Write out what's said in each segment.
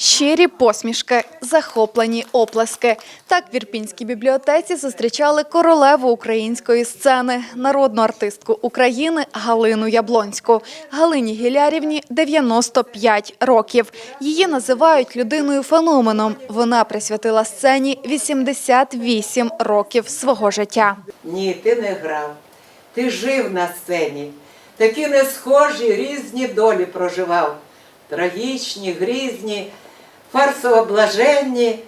Щирі посмішки, захоплені оплески. Так в Ірпінській бібліотеці зустрічали королеву української сцени, народну артистку України Галину Яблонську. Галині Гілярівні 95 років. Її називають людиною феноменом. Вона присвятила сцені 88 років свого життя. Ні, ти не грав. Ти жив на сцені. Такі не схожі різні долі проживав. Трагічні, грізні, фарсово-блаженні,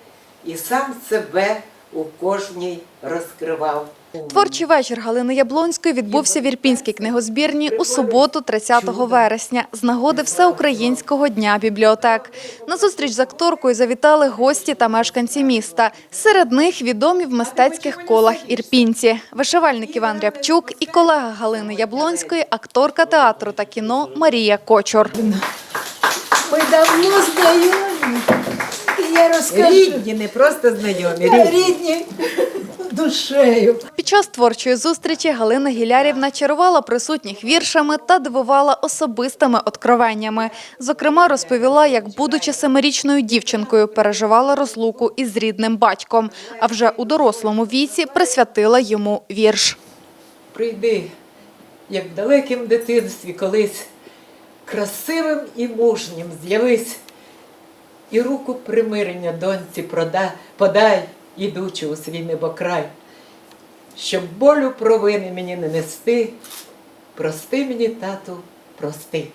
і сам себе у кожній розкривав. Творчий вечір Галини Яблонської відбувся в Ірпінській книгозбірні у суботу, 30 вересня, з нагоди Всеукраїнського дня бібліотек. На зустріч з акторкою завітали гості та мешканці міста. Серед них відомі в мистецьких колах ірпінці. Вишивальник Іван Рябчук і колега Галини Яблонської, акторка театру та кіно Марія Кочур. Ми давно знайомі. Я розкажу. Рідні, не просто знайомі, рідні. рідні душею. Під час творчої зустрічі Галина Гілярівна чарувала присутніх віршами та дивувала особистими откровеннями. Зокрема, розповіла, як, будучи семирічною дівчинкою, переживала розлуку із рідним батьком, а вже у дорослому віці присвятила йому вірш. Прийди, як в далекім дитинстві колись, красивим і мужнім з'явись, і руку примирення доньці продай, подай, ідучи у свій небокрай, щоб болю провини мені не нести, прости мені, тату, прости.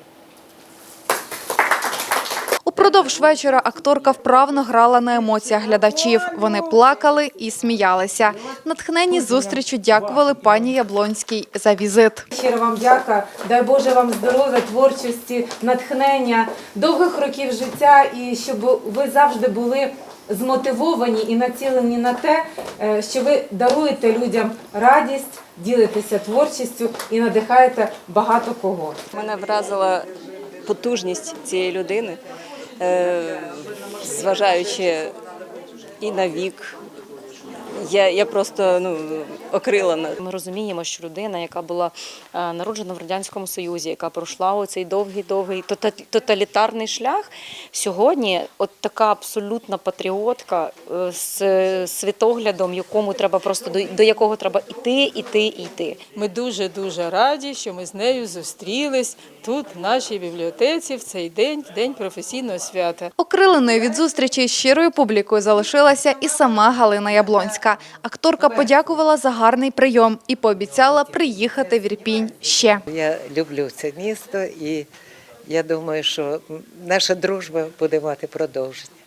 Упродовж вечора акторка вправно грала на емоціях глядачів. Вони плакали і сміялися. Натхнені зустрічю дякували пані Яблонській за візит. Щиро вам дяка. Дай Боже вам здоров'я, творчості, натхнення, довгих років життя і щоб ви завжди були змотивовані і націлені на те, е, що ви даруєте людям радість, ділитеся творчістю і надихаєте багато кого. Мене вразила потужність цієї людини, зважаючи і на вік. Я, я просто ну, окрилена. Ми розуміємо, що людина, яка була е, народжена в радянському союзі, яка пройшла оцей довгий довгий тоталітарний шлях, сьогодні от така абсолютна патріотка е, з світоглядом, якому треба просто до, до якого треба іти, іти, іти. Ми дуже дуже раді, що ми з нею зустрілись тут, в нашій бібліотеці, в цей день, день професійного свята. Окриленою від зустрічі з щирою публікою залишилася і сама Галина Яблонська. Акторка подякувала за гарний прийом і пообіцяла приїхати в Ірпінь ще. Я люблю це місто і я думаю, що наша дружба буде мати продовження.